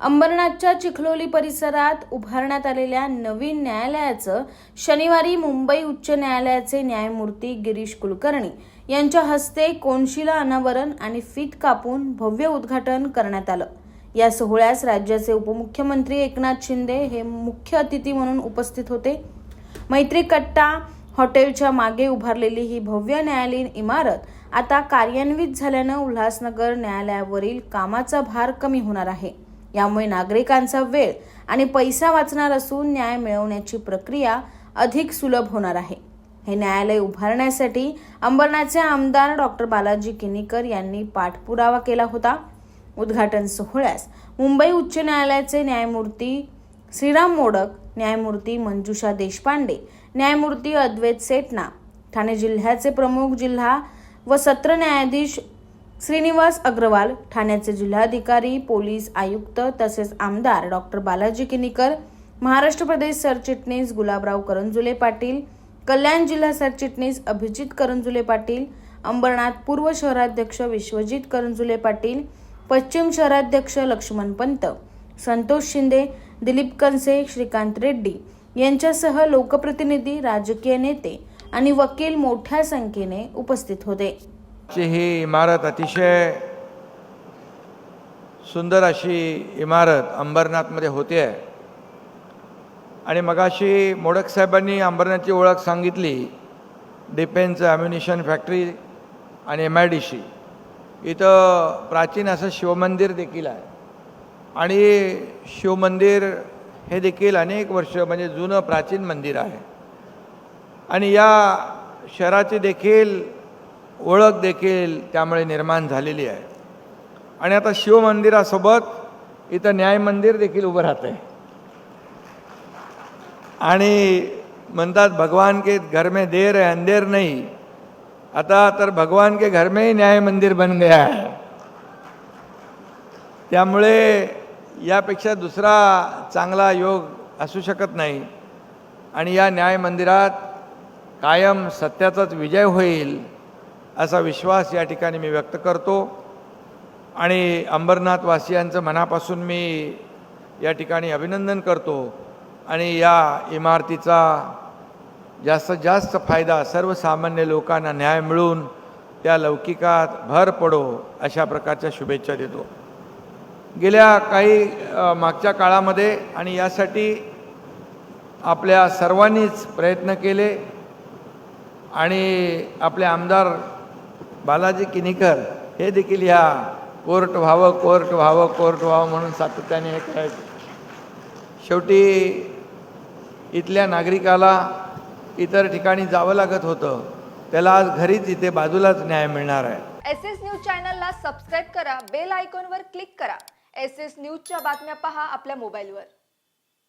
अंबरनाथच्या चिखलोली परिसरात उभारण्यात आलेल्या नवीन न्यायालयाचं शनिवारी मुंबई उच्च न्यायालयाचे न्यायमूर्ती गिरीश कुलकर्णी यांच्या हस्ते कोनशिला अनावरण आणि फीत कापून भव्य उद्घाटन करण्यात आलं. या सोहळ्यास राज्याचे उपमुख्यमंत्री एकनाथ शिंदे हे मुख्य अतिथी म्हणून उपस्थित होते. मैत्री कट्टा हॉटेलच्या मागे उभारलेली ही भव्य न्यायालयीन इमारत आता कार्यान्वित झाल्यानं उल्हासनगर न्यायालयावरील कामाचा भार कमी होणार आहे. यामुळे नागरिकांचा वेळ आणि पैसा वाचणार असून न्याय मिळवण्याची प्रक्रिया अधिक सुलभ होणार आहे. हे न्यायालय उभारण्यासाठी अंबरनाथचे आमदार डॉक्टर बालाजी किनीकर यांनी पाठपुरावा केला होता. उद्घाटन सोहळ्यास मुंबई उच्च न्यायालयाचे न्यायमूर्ती श्रीराम मोडक न्यायमूर्ती मंजुषा देशपांडे न्यायमूर्ती अद्वैत सेटना ठाणे जिल्ह्याचे प्रमुख जिल्हा व सत्र न्यायाधीश श्रीनिवास अग्रवाल ठाण्याचे जिल्हाधिकारी पोलीस आयुक्त तसेच आमदार डॉक्टर बालाजी किनीकर महाराष्ट्र प्रदेश सरचिटणीस गुलाबराव करंजुले पाटील कल्याण जिल्हा सरचिटणीस अभिजित करंजुले पाटील अंबरनाथ पूर्व शहराध्यक्ष विश्वजित करंजुले पाटील पश्चिम शहराध्यक्ष लक्ष्मण पंत संतोष शिंदे दिलीप कनसे श्रीकांत रेड्डी यांच्यासह लोकप्रतिनिधी राजकीय नेते आणि वकील मोठ्या संख्येने उपस्थित होते. ची ही इमारत अतिशय सुंदर अशी इमारत अंबरनाथमध्ये होते आहे. आणि मगाशी मोडक साहेबांनी अंबरनाथची ओळख सांगितली डिफेन्स ॲम्युनिशन फॅक्टरी आणि एम आय डी सी इथं प्राचीन असं शिवमंदिर देखील आहे. आणि शिवमंदिर हे देखील अनेक वर्ष म्हणजे जुनं प्राचीन मंदिर आहे. आणि या शहराची देखील ओळख देखील त्यामुळे निर्माण झालेली आहे. आणि आता शिवमंदिरासोबत इथं न्याय मंदिर देखील उभं राहतं आहे आणि म्हणतात भगवान के घर में देर है अंधेर नाही. आता तर भगवान के घर में ही न्याय मंदिर बन गया आहे त्यामुळे यापेक्षा दुसरा चांगला योग असू शकत नाही. आणि या न्याय मंदिरात कायम सत्याचाच विजय होईल. असा विश्वास या ठिकाणी मी व्यक्त करतो. आणि अंबरनाथवासियांचं मनापासून मी या ठिकाणी अभिनंदन करतो. आणि या इमारतीचा जास्तीत जास्त फायदा सर्वसामान्य लोकांना न्याय मिळून त्या लौकिकात भर पडो अशा प्रकारच्या शुभेच्छा देतो. गेल्या काही मागच्या काळामध्ये आणि यासाठी आपल्या सर्वांनीच प्रयत्न केले. आणि आपले आमदार बालाजी किनीकर हे देखील ह्या कोर्ट व्हावं कोर्ट व्हावं कोर्ट व्हावं म्हणून सातत्याने हे शेवटी इथल्या नागरिकाला इतर ठिकाणी जावं लागत होतं. त्याला आज घरीच इथे बाजूलाच न्याय मिळणार आहे. एस एस न्यूज चॅनलला सबस्क्राईब करा बेल आयकॉनवर क्लिक करा. एस एस न्यूजच्या बातम्या पहा आपल्या मोबाईलवर.